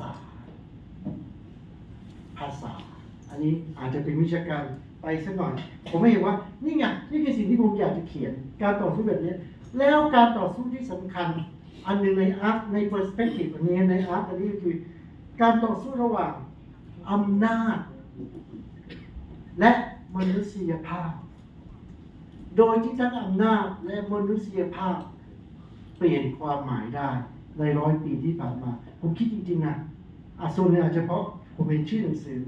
ษา ภาษา อันนี้อาจจะเป็นวิชาการไปสักหน่อย ผมไม่เห็นว่า นี่ไงนี่คือสิ่งที่ผมอยากจะเขียน การต่อสู้แบบนี้ แล้วการต่อสู้ที่สำคัญ อันหนึ่งในอาร์ตในเปอร์สเปกทีฟอันนี้ในอาร์ตอันนี้คือ การต่อสู้ระหว่างอำนาจ และมนุษยภาพ โดยที่ทั้งอำนาจและมนุษยภาพ เปลี่ยนความหมายได้ในร้อยปีที่ผ่านมา ผมคิดจริงๆนะ อาส่วนหนึ่งอาจจะเพราะผมเห็นชื่อหนังสือ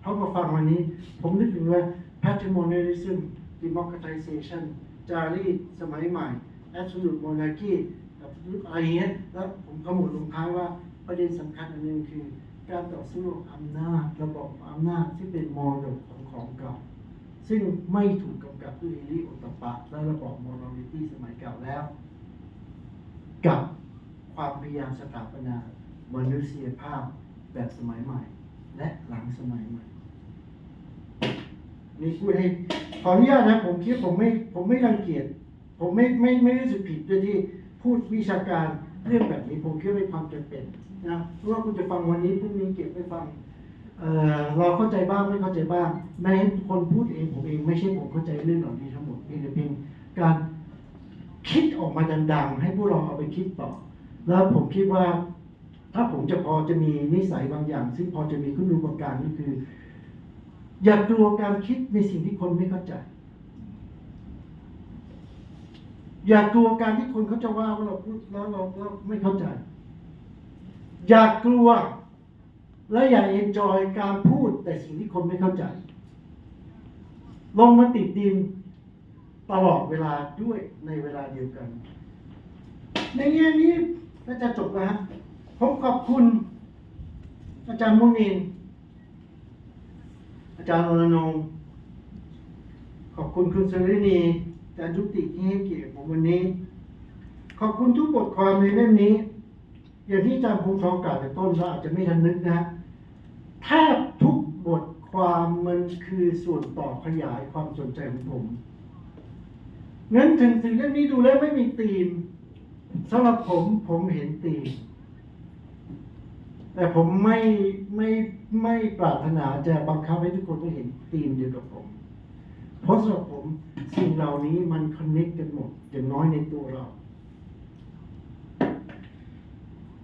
เพราะมาฟังวันนี้ ผมนึกถึงว่า patrimonialism democratization จารีตสมัยใหม่ absolute monarchy กับอะไรเงี้ยแล้วผมขมวดลงท้ายว่าประเด็นสำคัญอันหนึงคือ การต่อสู้อำนาจระบบอำนาจที่เป็นมรดกของของเก่า ซึ่งไม่ถูกกำกับด้วยฮิริโอตปะ และระบบมอร์ลิตี้สมัยเก่าแล้ว กับความพยายามสถาปนามนุษยภาพ แบบสมัยใหม่ และหลังสมัยใหม่ นี่พูดให้ขออนุญาตนะ ผมคิดผมไม่ผมไม่รังเกียจผมไม่ไม่ไม่รู้สึกผิดด้วยที่พูดวิชาการเรื่องแบบนี้ผมคิดว่าเป็นความจำเป็นนะเพราะว่าคุณจะฟังวันนี้พรุ่งนี้เก็บไปฟังเออเราเข้าใจบ้างไม่เข้าใจบ้างในคนพูดเองผมเองไม่ใช่ผมเข้าใจเรื่องเหล่านี้ทั้งหมดเพียงแต่เพียงการคิดออกมาดังๆ ให้พวกเราเอาไปคิดต่อ แล้วผมคิดว่า ถ้าผมจะพอจะมีนิสัยบางอย่าง ซึ่งพอจะมีคุณูปการนี่คือ อย่ากลัวการคิดในสิ่งที่คนไม่เข้าใจ อย่ากลัวการที่คนเขาจะว่าว่าเราพูดแล้วเราเราไม่เข้าใจ อย่ากลัว และอย่าเอนจอยการพูดแต่สิ่งที่คนไม่เข้าใจ ลงมาติดดินตลอดเวลาด้วยในเวลาเดียวกัน ในแง่นี้ก็จะจบแล้วฮะ ผมขอบคุณ อาจารย์มุนิน อาจารย์อรนงค์ขอบคุณคุณสรินีอาจารย์ยุติที่ให้เกียรติผมวันนี้ ขอบคุณทุกบทความในเล่มนี้ อย่างที่อาจารย์พงศ์ทองกล่าวแต่ต้นเราอาจจะไม่ทันนึกนะแทบทุกบทความมันคือส่วนต่อขยายความสนใจของผมงั้นถึงสิ่งเรื่องนี้ดูแล้วไม่มีธีมสำหรับผมผมเห็นธีม แต่ผมไม่ไม่ไม่ปรารถนาจะบังคับให้ทุกคนต้องเห็นธีมเดียวกับผม เพราะสำหรับผมสิ่งเหล่านี้มันคอนเน c กกันหมดอย่างน้อยในตัวเรา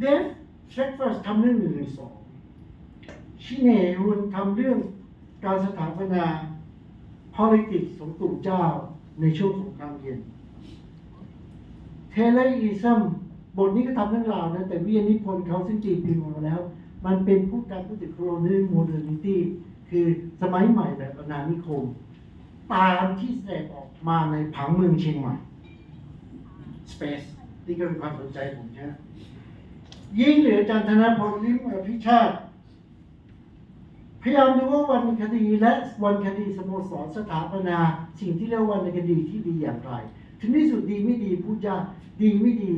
เดฟเชคเฟิร์สทำเรื่องหนึ่งหรือสองชิเนรุนทำเรื่องการสถาปนา politics ของตู่เจ้าในช่วงสงครามเย็นเทเลอีซัม บทนี้ก็ทำเรื่องราวนะ แต่วิทยานิพนธ์เขาซึ่งตีพิมพ์มาแล้ว มันเป็นพูดการพูดถึงโคโลนิโมเดอร์นิตี้คือสมัยใหม่แบบอาณานิคม ตามที่แสดงออกมาในผังเมืองเชียงใหม่ Space นี่ก็เป็นความสนใจผมใช่ไหมยิ่งเหลืออาจารย์ธนพลลิมอภิชาติ พยายามดูว่าวันคดีและวันคดีสโมสรสถาปนา สิ่งที่เรียกวันคดีที่ดีอย่างไร ถึงที่สุดดีไม่ดีพูดยากดีไม่ดี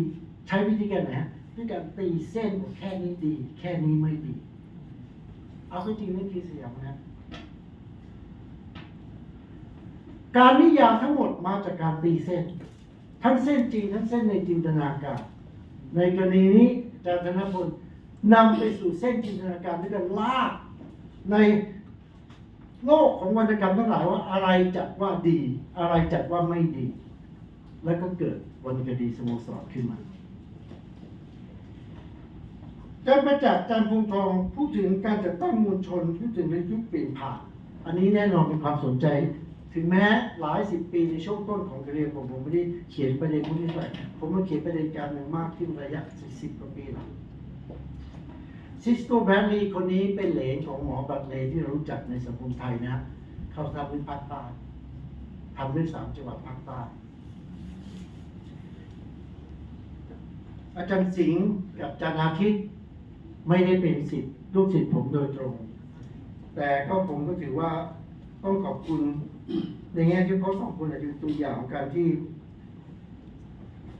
ใช้วิธีการไหนฮะด้วยการตีเส้นแค่นี้ดี แค่นี้ไม่ดี เอาเข้าจริงนี่คือเสียงนะการนิยามทั้งหมดมาจากการตีเส้น ทั้งเส้นจริง ทั้งเส้นในจินตนาการ ในกรณีนี้อาจารย์ธนพลนำไปสู่เส้นจินตนาการด้วยการลากในโลกของวรรณกรรมทั้งหลายว่าอะไรจัดว่าดี อะไรจัดว่าไม่ดี แล้วก็เกิดวรรณคดีสโมสรขึ้นมา การประจักษ์จันทร์พงทองพูดถึงการจัดตั้งมวลชนพูดถึงในยุคเปลี่ยนผ่าน อันนี้แน่นอนเป็นความสนใจ ถึงแม้หลายสิบปีในช่วงต้นของการเรียนผมผมไม่ได้เขียนประเด็นพวกนี้เท่าไหร่ผมมาเขียนประเด็นการเมืองมากขึ้นระยะสิบกว่าปีหลังซิสโกแบรดลีคนนี้เป็นเหลนของหมอบัตเลที่รารู้จักในสังคมไทยนะเขาทำเรื่องภาคใต้ทำเรื่องสามจังหวัดภาคใต้อาจารย์สิงห์กับอาจารย์อาทิตย์ ไม่ได้เป็นสิทธิ์ลูกศิษย์ผมโดยตรง แต่ก็ผมก็ถือว่าต้องขอบคุณในแง่ที่เขาสองคนอาจจะเป็นตัวอย่างของการที่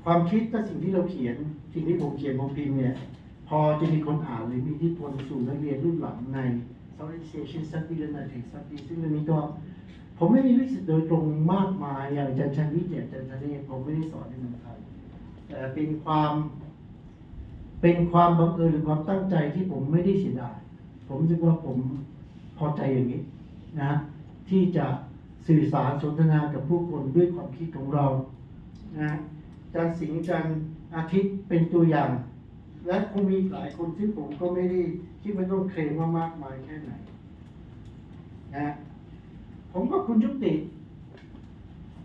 ความคิดและสิ่งที่เราเขียน สิ่งที่ผมเขียนผมพิมพ์เนี่ย พอจะมีคนอ่านหรือมีที่พลสู่นักเรียนรุ่นหลังใน Southeast Study และ Native Study ซึ่งเรื่องนี้ก็ผมไม่มีลูกศิษย์โดยตรงมากมายอย่างอาจารย์ชันวิทย์อย่างอาจารย์ธเนศผมไม่ได้สอนในเมืองไทยแต่เป็นความ เป็นความบังเอิญหรือความตั้งใจที่ผมไม่ได้เสียดาย ผมรู้สึกว่าผมพอใจอย่างนี้นะ ที่จะสื่อสารสนทนากับผู้คนด้วยความคิดของเรานะจันทร์สิงห์จันทร์อาทิตย์เป็นตัวอย่าง และคงมีหลายคนที่ผมก็ไม่ได้คิดว่าต้องเคลมว่ามากมายแค่ไหนนะผมก็คุณยุติ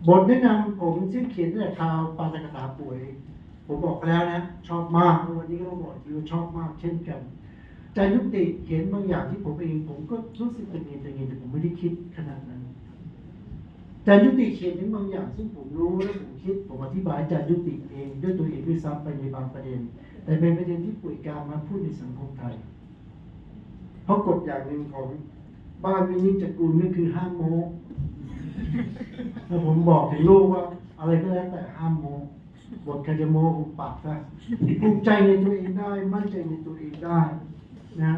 บทแนะนำผมซึ่งเขียนตั้งแต่คราวปาฐกถาป่วย ผมบอกไปแล้วนะ ชอบมากวันนี้ก็ต้องบอกที่ชอบมากเช่นกันอาจยุติเห็นบางอย่างที่ผมเองผมก็รู้สึกเป็นเองแต่เองแต่ผมไม่ได้คิดขนาดนั้นอาจยุติเขียนถึงบางอย่างซึ่งผมรู้และผมคิดผมอธิบายจารย์ยุติเองด้วยตัวเองด้วยซ้ำไปในบางประเด็น แต่เป็นประเด็นที่ป่วยการมาพูดในสังคมไทย เพราะกฎอย่างหนึ่งของบ้านวินิจจักรุลนี่คือห้ามโม้แล้วผมบอกถึงลูกว่า อะไรก็แล้วแต่ห้ามโม บทใครจะโมหุบปากซะภูมิใจในตัวเองได้ มั่นใจในตัวเองได้นะ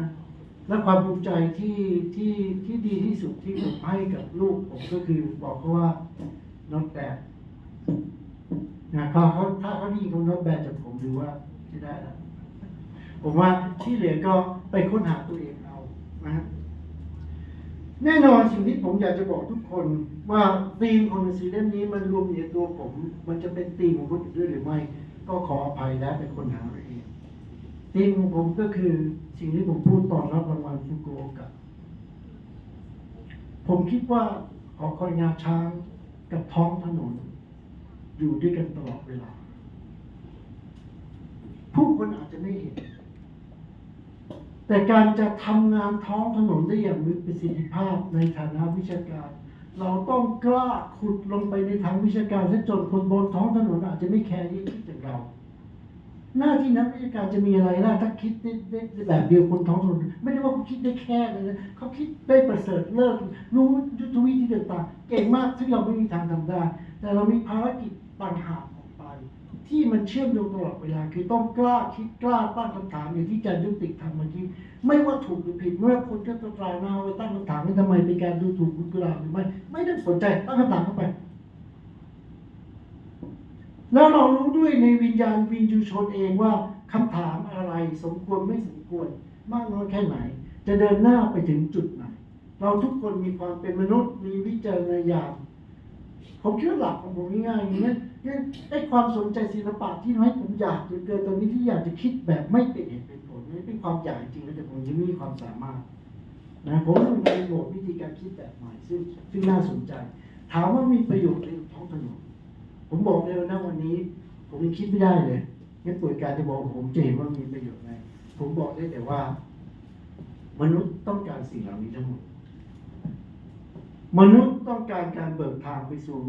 และความภูมิใจที่ที่ที่ดีที่สุดที่ผมให้กับลูกผมก็คือบอกเขาว่า not bad นะเขาเขาถ้าเขาได้ยินคำ not bad จากผมดูว่าจะได้แล้วผมว่าที่เหลือก็ไปค้นหาตัวเองเอานะฮะ แน่นอนสิ่งที่ผมอยากจะบอกทุกคนว่าธีมของหนังสือเล่มนี้มันรวมอยู่ในตัวผม มันจะเป็นธีมของคนอื่นด้วยหรือไม่ ก็ขออภัยและเป็นคนหาเอาเองธีมของผมก็คือสิ่งที่ผมพูดตอนรับรางวัลฟุกุโอกะผมคิดว่าหอคอยงาช้างกับท้องถนน อยู่ด้วยกันตลอดเวลา ผู้คนอาจจะไม่เห็น แต่การจะทำงานท้องถนนได้อย่างมีประสิทธิภาพในฐานะวิชาการ เราต้องกล้าขุดลงไปในทางวิชาการซะจนคนบนท้องถนนอาจจะไม่แคร์ที่คิดอย่างเรา หน้าที่นักวิชาการจะมีอะไรล่ะถ้าคิดได้ได้แบบเดียวคนท้องถนนไม่ได้ว่าเขาคิดได้แค่เลยนะเขาคิดได้ประเสริฐเลิศรู้ยุทธวิธีต่างๆเก่งมากที่เราไม่มีทางทำได้ แต่เรามีภารกิจต่างหาก ที่มันเชื่อมโยงตลอดเวลา คือต้องกล้าคิดกล้าตั้งคำถามอย่างที่อาจารย์ยุติทำเมื่อกี้ไม่ว่าถูกหรือผิดไม่ว่าคนก็จะตราหน้าไว้ตั้งคำถามว่าทำไมเป็นการดูถูกคุณกลาหรือไม่ไม่ต้องสนใจตั้งคำถามเข้าไป แล้วเรารู้ด้วยในวิญญาณวินยูชนเองว่าคำถามอะไรสมควรไม่สมควร มากน้อยแค่ไหน จะเดินหน้าไปถึงจุดไหน เราทุกคนมีความเป็นมนุษย์มีวิจารณญาณ ผมคิดว่าหลักของผมง่ายๆอย่างนี้งั้นไอ้ความสนใจศิลปะที่ทำให้ผมอยากเหลือเกินตอนนี้ที่อยากจะคิดแบบไม่เป็นเหตุเป็นผลนี่เป็นความอยากจริงแล้วแต่ผมยังไม่มีความสามารถนะผมต้องในโหมดวิธีการคิดแบบใหม่ซึ่งซึ่งน่าสนใจ ถามว่ามีประโยชน์ในท้องถนนผมบอกเลยนะวันนี้ ผมยังคิดไม่ได้เลยงั้นป่วยการจะบอกผมจะเห็นว่ามีประโยชน์ไงผมบอกได้แต่ว่า มนุษย์ต้องการสิ่งเหล่านี้ทั้งหมด มนุษย์ต้องการการเบิกทางไปสู่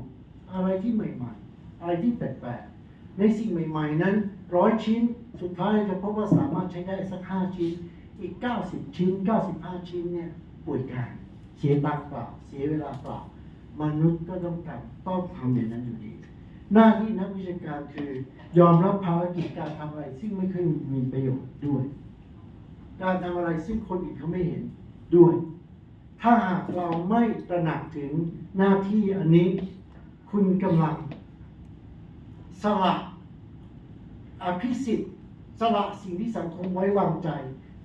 อะไรที่ใหม่ๆ อะไรที่แปลกๆ ในสิ่งใหม่ๆ นั้นร้อยชิ้น สุดท้ายจะพบว่าสามารถใช้ได้สักห้าชิ้น อีก 90 ชิ้น 95 ชิ้นเนี่ยป่วยการเสียตังเปล่า เสียเวลาเปล่ามนุษย์ก็ต้องการต้องทำอย่างนั้นอยู่ดี หน้าที่นักวิชาการคือยอมรับภารกิจการทำอะไร ซึ่งไม่เคยมีประโยชน์ด้วย การทำอะไรซึ่งคนอื่นเขาไม่เห็นด้วย ถ้าหากเราไม่ตระหนักถึงหน้าที่อันนี้ คุณกำลัง สละอภิสิทธิ์สละสิ่งที่สังคมไว้วางใจ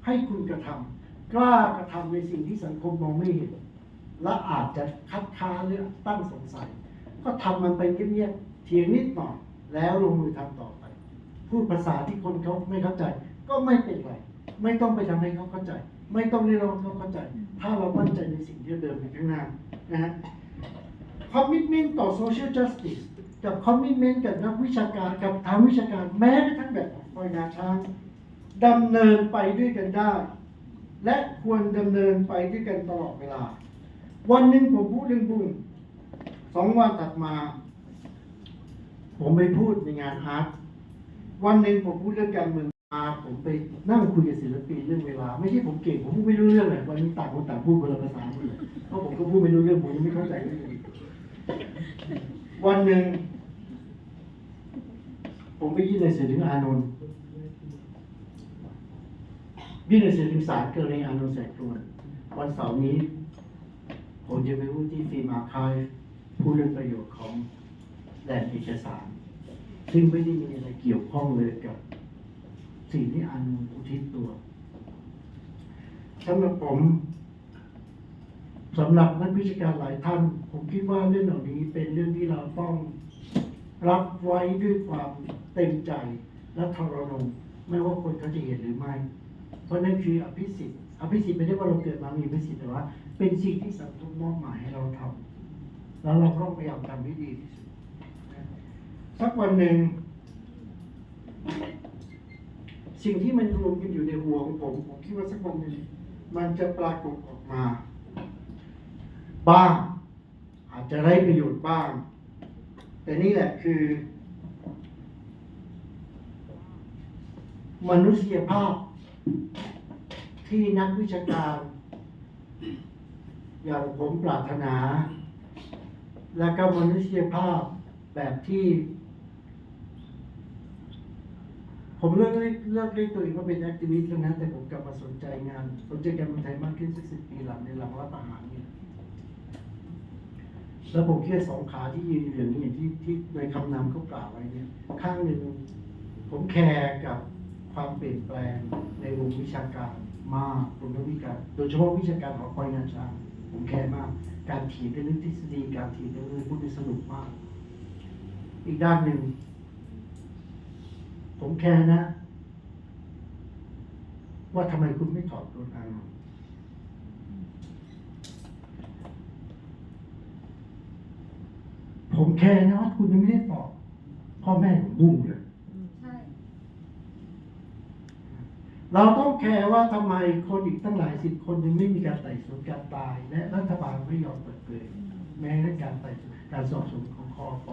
ให้คุณกระทำกล้ากระทำในสิ่งที่สังคมมองไม่เห็น และอาจจะคัดค้านหรือตั้งสงสัย ก็ทำมันไปเงียบๆเถียงนิดหน่อยแล้วลงมือทำต่อไป พูดภาษาที่คนเขาไม่เข้าใจ ก็ไม่เป็นไร ไม่ต้องไปทำให้เขาเข้าใจ ไม่ต้องเรียกร้องให้เขาเข้าใจ ถ้าเรามั่นใจในสิ่งที่เดินไปข้างหน้านะฮะคอมมิชเมนต์ต่อโซเชียลจัสติสกับคอมมิชเมนต์กับนักวิชาการกับทางวิชาการแม้กระทั่งแบบของปอยงาช้างดำเนินไปด้วยกันได้ และควรดำเนินไปด้วยกันตลอดเวลา วันหนึ่งผมพูดเรื่องบุญสองวันถัดมา ผมไปพูดในงานอาร์ตวันหนึ่งผมพูดเรื่องการเมือง ผมไปนั่งคุยกับศิลปินเรื่องเวลา ไม่ใช่ผมเก่งผมพูดไม่รู้เรื่องเลยวันนี้ต่างคนต่างพูดคนละภาษาเลยเพราะผมก็พูดไม่รู้เรื่องผมยังไม่เข้าใจเรื่องวันหนึ่งผมไปยื่นหนังสือถึงอานนท์ยื่นหนังสือถึงศาลเกิดในอานนท์แสงกรวนวันเสาร์นี้ ผมจะไปพูดที่ฟิล์มอาคายพูดเรื่องประโยชน์ของแหล่งเอกสาร ซึ่งไม่ได้มีอะไรเกี่ยวข้องเลยกับ สิ่งที่อานนท์อุทิศตัวสำหรับผมสำหรับนักวิชาการหลายท่าน ผมคิดว่าเรื่องเหล่านี้เป็นเรื่องที่เราต้องรับไว้ด้วยความเต็มใจและทรนงไม่ว่าคนเขาจะเห็นหรือไม่ เพราะนั่นคืออภิสิทธิ์อภิสิทธิ์ไม่ได้ว่าเราเกิดมามีอภิสิทธิ์แต่ว่า เป็นสิ่งที่สังคมมอบหมายให้เราทำแล้วเราต้องพยายามทำให้ดีที่สุดสักวันหนึ่ง สิ่งที่มันรวมกันอยู่ในหัวของผม ผมคิดว่าสักวันหนึ่งมันจะปรากฏออกมา บ้าง อาจจะไร้ประโยชน์บ้าง แต่นี่แหละคือ มนุษยภาพ ที่นักวิชาการ อย่างผมปรารถนา และก็มนุษยภาพแบบที่ ผมเลิกเรียกเลิกเรียกตัวเองว่าเป็นแอคทิวิสต์แล้วนะแต่ผมกลับมาสนใจงานสนใจการเมืองไทยมากขึ้นสักสิบปีหลังในหลังรัฐประหารเนี่ยแล้วผมแค่สองขาที่ยืนอยู่อย่างนี้ที่ที่ในคำนำเขากล่าวไว้เนี่ยข้างหนึ่งผมแคร์กับความเปลี่ยนแปลงในวงวิชาการมากผมต้องวิการโดยเฉพาะวิชาการหองคอยงานช้างผมแคร์มาก การถีบเรื่องทฤษฎีการถีบเรื่องพูดได้สนุกมาก อีกด้านหนึ่ง ผมแคร์นะ ว่าทำไมคุณไม่ถอดตัวอานนท์ผมแคร์นะว่าคุณยังไม่ได้ตอบพ่อแม่ของบุ้งเลยใช่เราต้องแคร์ว่าทำไมคนอีกตั้งหลายสิบคนยังไม่มีการไต่สวนการตาย และรัฐบาลไม่ยอมเปิดเผยแม้ในการไต่สวนการสอบสวนของคอป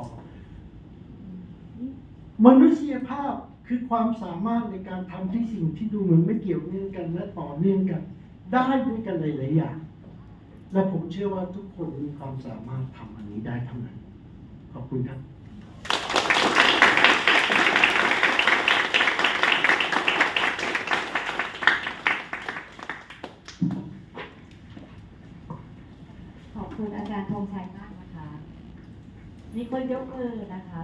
มนุษยภาพ คือความสามารถในการทำที่สิ่งที่ดูเหมือนไม่เกี่ยวเนื่องกันและต่อเนื่องกัน ได้ด้วยกันหลายๆอย่าง และผมเชื่อว่าทุกคนมีความสามารถทำอันนี้ได้ทั้งนั้น ขอบคุณครับขอบคุณอาจารย์ธงชัยมากนะคะ มีคนยกมือนะคะ